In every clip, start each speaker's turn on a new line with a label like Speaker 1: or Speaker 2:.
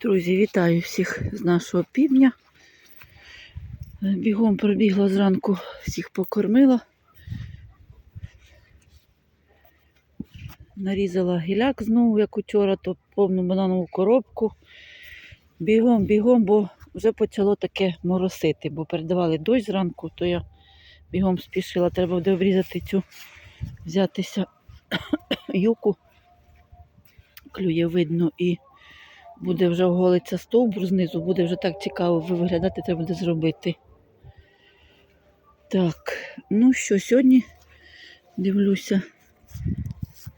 Speaker 1: Друзі, вітаю всіх з нашого півдня. Е, Бігом пробігла зранку, всіх покормила. Нарізала гіляк знову, як учора, то повну бананову коробку. Бігом, бігом, бо вже почало таке моросити, бо передавали дощ зранку, то я бігом спішила. Треба буде обрізати цю, взятися юку. Клює видно і буде вже оголиться стовбур знизу, буде вже так цікаво виглядати, треба буде зробити. Так, ну що, сьогодні дивлюся,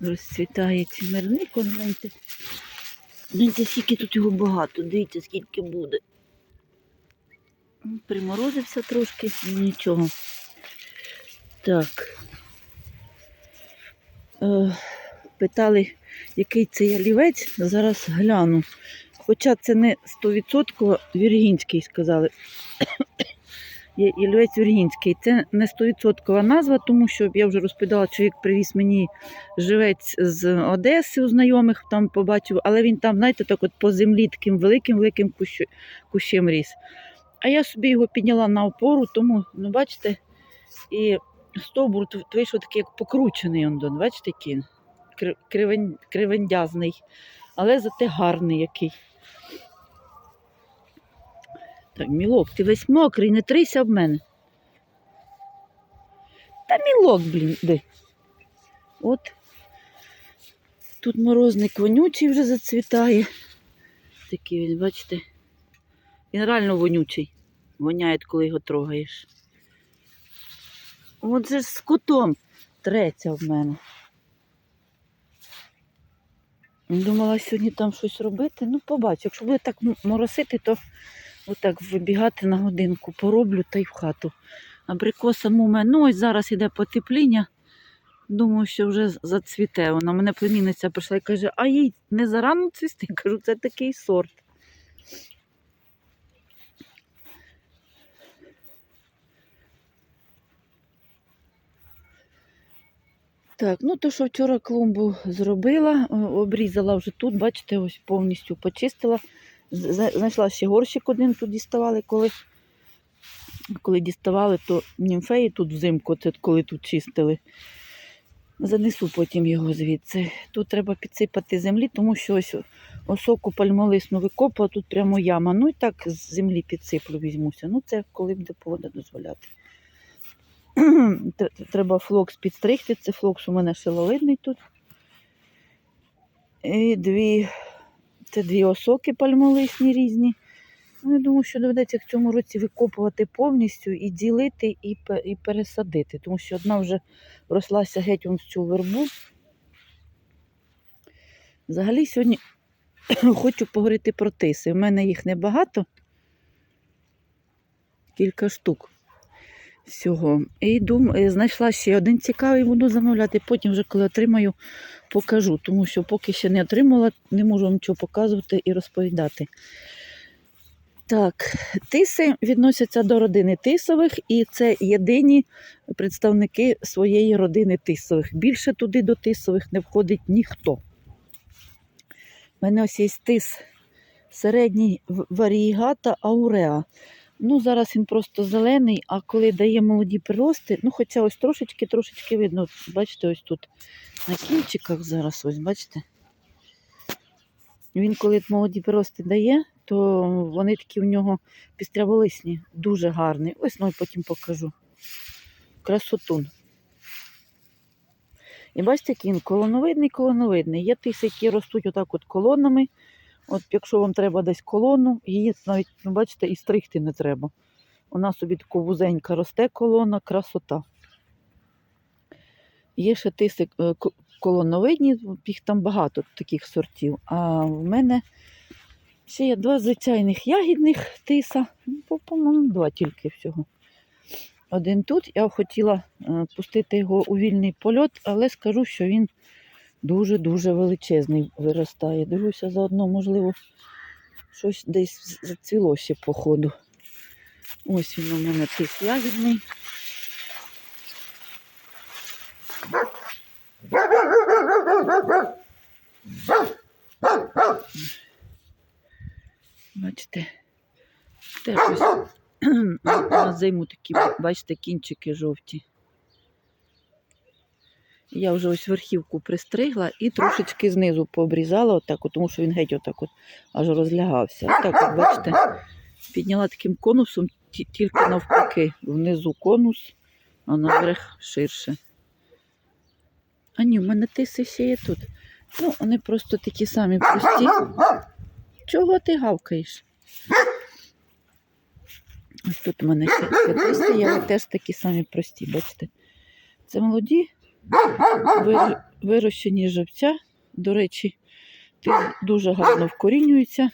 Speaker 1: розцвітає цимерник, он, гляньте. Гляньте, скільки тут його багато, дивіться, скільки буде. Приморозився трошки, нічого. Так. Е, питали, який це ялівець, зараз гляну. Хоча це не 100% віргінський, сказали. Є Ялівець віргінський. Це не 100% назва, тому що я вже розповідала, чоловік привіз мені живець з Одеси у знайомих, там побачив, але він там, знаєте, так от по землі таким великим-великим кущем ріс. А я собі його підняла на опору, тому, ну бачите, і стовбур вийшов такий, як покручений, он, бачите, який Кривендязний, але зате гарний який. Так, мілок, ти весь мокрий, не трися об мене. Та мілок, блін, де. От. Тут морозник вонючий вже зацвітає. Такий він, бачите. Він реально вонючий. Воняє, коли його трогаєш. От же з котом треться в мене. Думала сьогодні там щось робити. Ну, побачу. Якщо буде так моросити, то отак вибігати на годинку пороблю та й в хату. Абрикоса муме, ну ось зараз іде потепління. Думаю, що вже зацвіте. Вона мене племінниця прийшла і каже, а їй не зарано цвісти. Кажу, це такий сорт. Так, ну то, що вчора клумбу зробила, обрізала вже тут, бачите, ось повністю почистила. Знайшла ще горщик один тут діставали, коли, коли діставали, то німфеї тут взимку, це коли тут чистили. Занесу потім його звідси. Тут треба підсипати землі, тому що ось осоку пальмолисну викопала, тут прямо яма. Ну і так з землі підсиплю, візьмуся. Ну це коли буде погода дозволяти. Тр- Треба флокс підстригти. Це флокс у мене шиловидний тут. І дві, це дві осоки пальмолисні різні. Ну, я думаю, що доведеться в цьому році викопувати повністю і ділити, і, і пересадити, тому що одна вже рослася геть в цю вербу. Взагалі сьогодні хочу поговорити про тиси. У мене їх небагато, кілька штук всього. І дум, е, знайшла ще один цікавий, буду замовляти. Потім, вже коли отримаю, покажу, тому що поки ще не отримала, не можу вам нічого показувати і розповідати. Так, тиси відносяться до родини тисових, і це єдині представники своєї родини тисових. Більше туди до тисових не входить ніхто. У мене ось є тис середній в- варієгата ауреа. Ну, зараз він просто зелений, а коли дає молоді прирости, ну хоча ось трошечки, трошечки видно, бачите, ось тут на кінчиках зараз, ось бачите. Він коли молоді прирости дає, то вони такі у нього пістряволисні, дуже гарні. Ось ну, і потім покажу. Красотун. І бачите, який він колоновидний, колоновидний. Є тиси, які ростуть отак от колонами. От якщо вам треба десь колону, її навіть, ну, бачите, і стригти не треба. Вона собі така вузенька росте колона, красота. Є ще тиси е, колоновидні, їх там багато таких сортів. А в мене ще є два звичайних ягідних тиса. Ну, по- По-моєму, два тільки всього. Один тут. Я хотіла е, пустити його у вільний польот, але скажу, що він дуже-дуже величезний виростає. Дивлюся, заодно, можливо, щось десь зацвіло ще по ходу. Ось він у мене тис ягідний. Бачите, теж ось на зиму такі, бачите, кінчики жовті. Я вже ось верхівку пристригла і трошечки знизу пообрізала, отак, от, тому що він геть отак от аж розлягався. Отак, от, бачите, підняла таким конусом, тільки навпаки, внизу конус, а наверх ширше. А ні, в мене тиси ще є тут. Ну, вони просто такі самі прості. Чого ти гавкаєш? Ось тут у мене ще ще тиси але теж такі самі прості, бачите. Це молоді, вирощені живця. До речі, дуже гарно вкорінюються.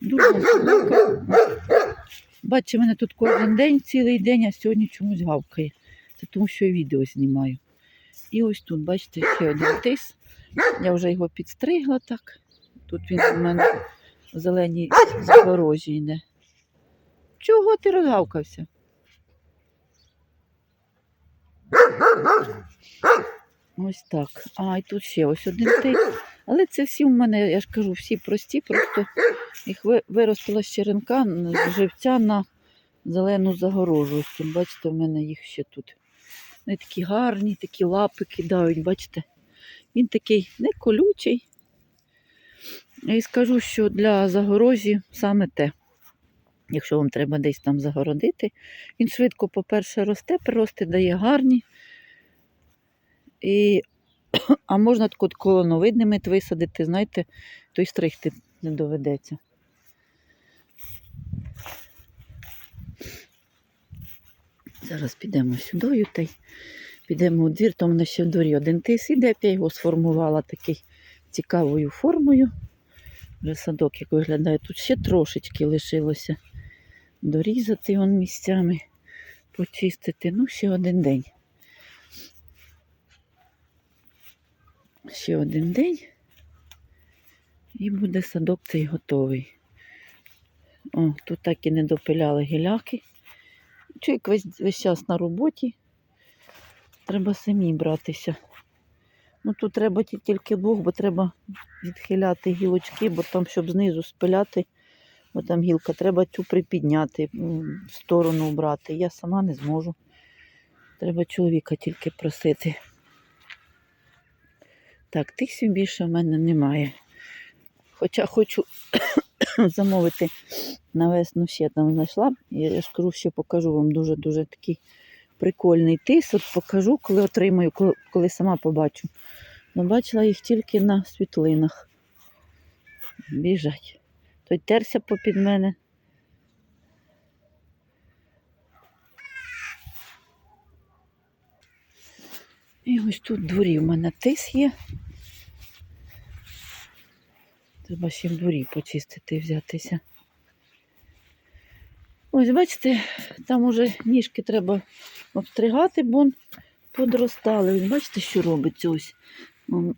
Speaker 1: Дуже. Бачите, мене тут кожен день, цілий день, а сьогодні чомусь гавкає. Це тому, що я відео знімаю. І ось тут, бачите, ще один тис. Я вже його підстригла так. Тут він у мене в зеленій загорожі йде. Чого ти розгавкався? Ось так. А, і тут ще ось один тис. Але це всі в мене, я ж кажу, всі прості, просто їх виростила з черенка з живця на зелену загорожу. Ось тут, бачите, в мене їх ще тут. Вони такі гарні, такі лапи кидають, бачите. Він такий не колючий. І скажу, що для загорожі саме те. Якщо вам треба десь там загородити, він швидко, по-перше, росте, прирости дає гарні. І, а можна так от колоновидними висадити, знаєте, то й стригти не доведеться. Зараз підемо сюди та й підемо у двір, в мене ще в дворі один тис іде, я його сформувала такий цікавою формою. Вже садок як виглядає. Тут ще трошечки лишилося дорізати он місцями, почистити. Ну, ще один день. Ще один день. І буде садок цей готовий. О, тут так і не допиляли гіляки. Чоловік весь, весь час на роботі. Треба самі братися. Ну тут треба тільки двох, бо треба відхиляти гілочки, бо там, щоб знизу спиляти, бо там гілка, треба цю припідняти, в сторону брати. Я сама не зможу. Треба чоловіка тільки просити. Так, тисів більше в мене немає. Хоча хочу замовити на весну ще там знайшла. Я, ж ще покажу вам дуже-дуже такий прикольний тис. От покажу, коли отримаю, коли, коли сама побачу. Ну, бачила їх тільки на світлинах. Біжать. Той терся попід мене. І ось тут дворі в мене тис є. Треба ще в дворі почистити і взятися. Ось, бачите, там уже ніжки треба обстригати, бо подростали. Ось Бачите, що робиться ось.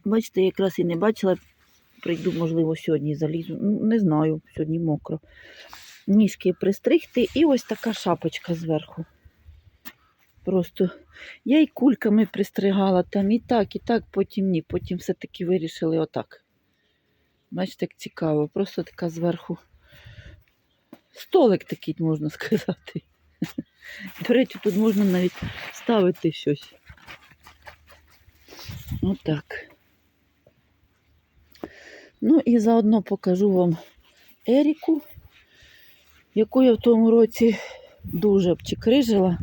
Speaker 1: Бачите, якраз і не бачила. Прийду, можливо, сьогодні залізу. Ну, не знаю, сьогодні мокро. Ніжки пристригти і ось така шапочка зверху. Просто я і кульками пристригала там і так, і так, потім ні. Потім все-таки вирішили отак. Бачите, як цікаво. Просто така зверху. Столик такий, можна сказати. До речі, тут можна навіть ставити щось. Отак. Ну і заодно покажу вам Еріку, яку я в тому році дуже обчикрижила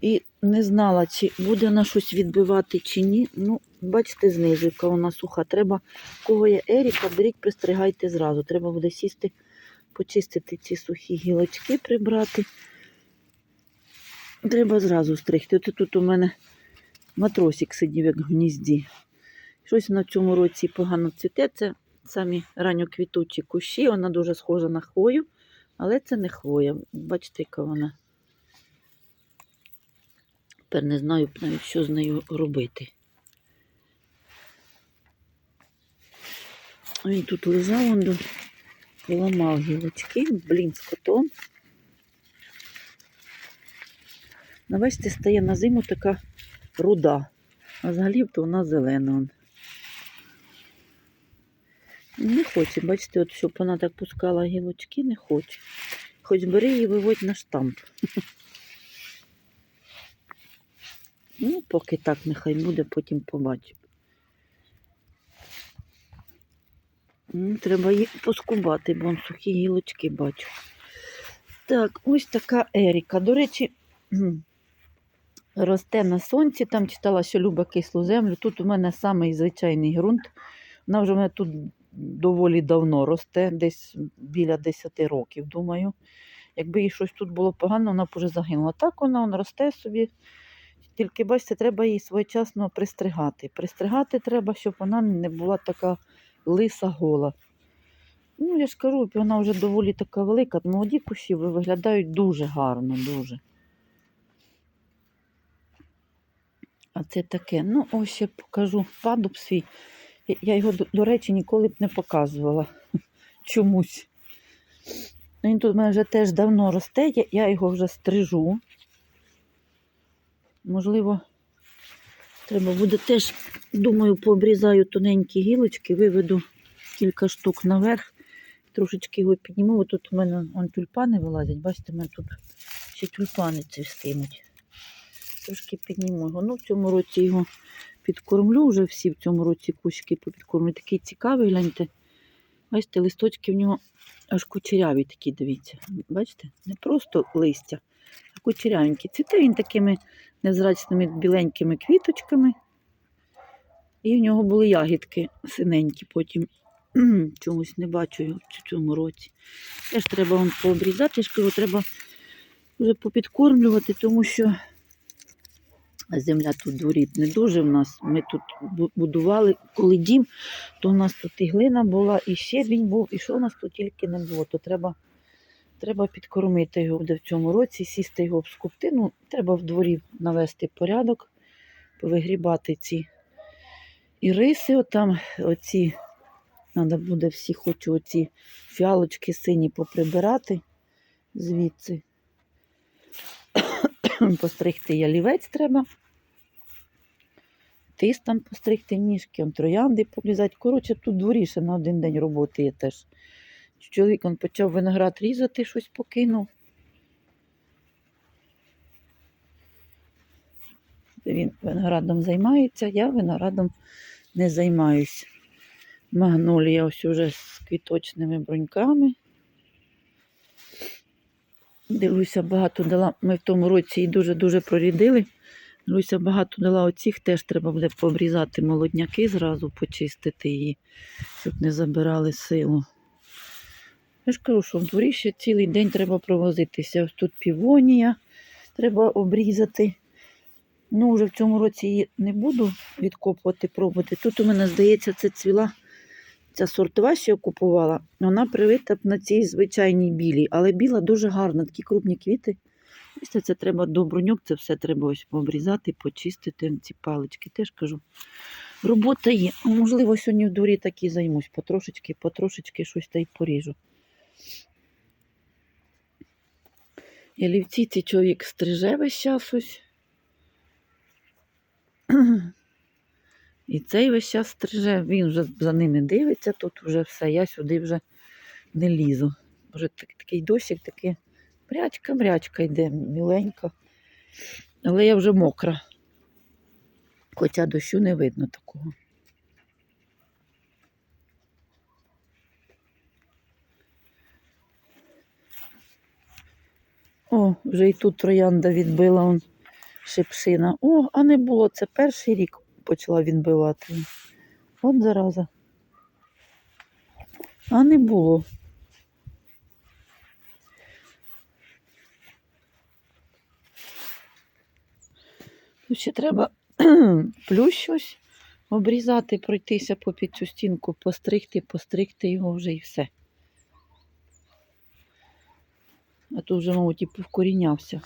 Speaker 1: і не знала, чи буде вона щось відбивати чи ні. Ну, бачите, знизу, яка вона суха. Треба, кого є Еріка, беріть, пристригайте зразу. Треба буде сісти, почистити ці сухі гілочки, прибрати. Треба зразу стригти. От тут у мене матросик сидів, як в гнізді. Щось на цьому році погано цвіте. Це самі ранньоквітучі кущі. Вона дуже схожа на хвою, але це не хвоя. Бачите, яка вона. Тепер не знаю навіть, що з нею робити. Він тут лежав, он ламав гілочки, блін, з котом. Ну, стає на зиму така руда, а взагалі то вона зелена. Не хоче, бачите, от щоб вона так пускала гілочки, не хоче. Хоч бери і виводь на штамп. Ну, поки так нехай буде, потім побачимо. М, Треба їх поскубати, бо сухі гілочки бачу. Так, ось така Еріка. До речі, росте на сонці. Там читала, що любить кислу землю. Тут у мене самий звичайний ґрунт. Вона вже в мене тут доволі давно росте, десь біля 10 років, думаю. Якби їй щось тут було погано, вона б уже загинула. Так вона, вона росте собі. Тільки, бачите, треба її своєчасно пристригати. Пристригати треба, щоб вона не була така лиса гола. Ну, я ж кажу, вона вже доволі така велика. Молоді кущі виглядають дуже гарно, дуже. А це таке. Ну, ось ще покажу падуб свій. Я- його, до, речі, ніколи б не показувала. Чомусь. Ну, Він тут в мене вже теж давно росте, я, його вже стрижу. Можливо, треба буде теж, думаю, пообрізаю тоненькі гілочки, виведу кілька штук наверх, трошечки його підніму. От Тут у мене вон, тюльпани вилазять, бачите, в мене тут ще тюльпани ці стимуть. Трошки підніму його. Ну, в цьому році його підкормлю, вже всі в цьому році кущики попідкормлю. Такий цікавий, гляньте. Бачите, листочки в нього аж кучеряві такі, дивіться. Бачите? Не просто листя, а кучерявенькі. Цвіте він такими невзрачними біленькими квіточками. І в нього були ягідки синенькі потім. Чомусь не бачу його в цьому році. Теж треба вам пообрізати, ж кажу, треба вже попідкормлювати, тому що земля тут в дворі не дуже в нас. Ми тут будували, коли дім, то у нас тут і глина була, і щебінь був, і що у нас тут тільки не було, то треба, треба підкормити його буде в цьому році, сісти його обскупти. Ну, треба в дворі навести порядок, повигрібати ці іриси, отам, оці, треба буде всі, хочу оці фіалочки сині поприбирати звідси. Постригти ялівець треба. Тис там постригти ніжки, троянди поблізати. Коротше, тут дворі ще на один день роботи є теж. Чоловік он почав виноград різати, щось покинув. Він виноградом займається, я виноградом не займаюся. Магнолія ось уже з квіточними бруньками. Дивлюся, багато дала. Ми в тому році її дуже-дуже прорідили. Дивлюся, багато дала оцих, теж треба буде пообрізати молодняки, зразу почистити її, щоб не забирали силу. Я ж кажу, що в дворі ще цілий день треба провозитися. Ось тут півонія треба обрізати. Ну, вже в цьому році її не буду відкопувати, пробувати. Тут у мене, здається, це цвіла ця сортова, що я купувала, вона привита на цій звичайній білій, але біла дуже гарна, такі крупні квіти. Ось це, треба до бруньок, це все треба ось обрізати, почистити ці палички. Теж кажу. Робота є. Можливо, сьогодні в дворі так і займусь. Потрошечки, потрошечки щось та й поріжу. Ялівці цей чоловік стриже весь час ось. І цей весь час стриже, він вже за ними дивиться, тут вже все, я сюди вже не лізу. Вже так, такий дощик, такий мрячка-мрячка йде, міленька. Але я вже мокра. Хоча дощу не видно такого. О, вже і тут троянда відбила он шипшина. О, а не було. Це перший рік почала відбивати. От зараза. А не було. Тут ще треба плющ ось обрізати, пройтися попід цю стінку, постригти, постригти його вже і все. А то вже, мабуть, і повкорінявся.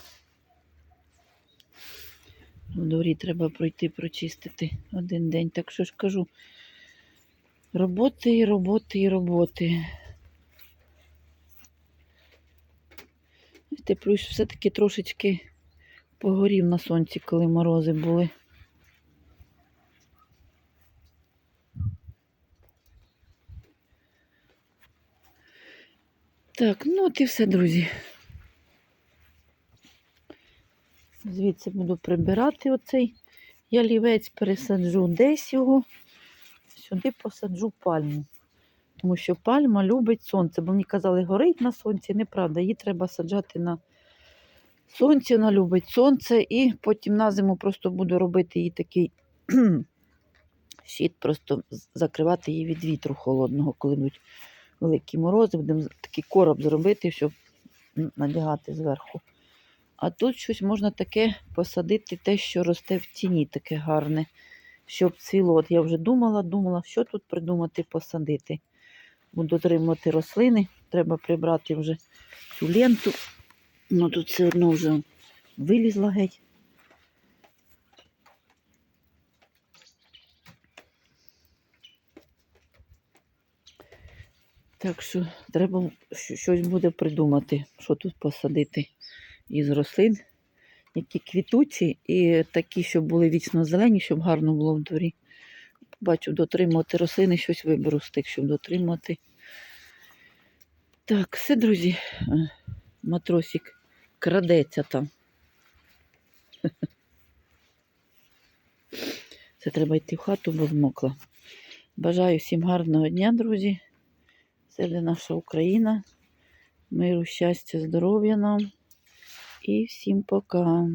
Speaker 1: В дворі треба пройти, прочистити один день. Так що ж кажу, роботи і роботи і роботи. Ти плюс все-таки трошечки погорів на сонці, коли морози були. Так, ну от і все, друзі. Звідси буду прибирати оцей ялівець, пересаджу десь його, сюди посаджу пальму. Тому що пальма любить сонце, бо мені казали, горить на сонці. Неправда, її треба саджати на сонці, вона любить сонце, і потім на зиму просто буду робити їй такий щит, просто закривати її від вітру холодного, коли будуть великі морози, будемо такий короб зробити, щоб надягати зверху. А тут щось можна таке посадити, те, що росте в тіні, таке гарне, щоб цвіло. От я вже думала, думала, що тут придумати посадити. Буду отримувати рослини, треба прибрати вже цю ленту. Ну тут все одно вже вилізла геть. Так що треба щось буде придумати, що тут посадити із рослин, які квітучі, і такі, щоб були вічно зелені, щоб гарно було в дворі. Бачу, дотримувати рослини, щось виберу з тих, щоб дотримати. Так, все, друзі. Матросик крадеться там. Це треба йти в хату, бо змокла. Бажаю всім гарного дня, друзі. Це для наша Україна. Миру, щастя, здоров'я нам. І всім пока.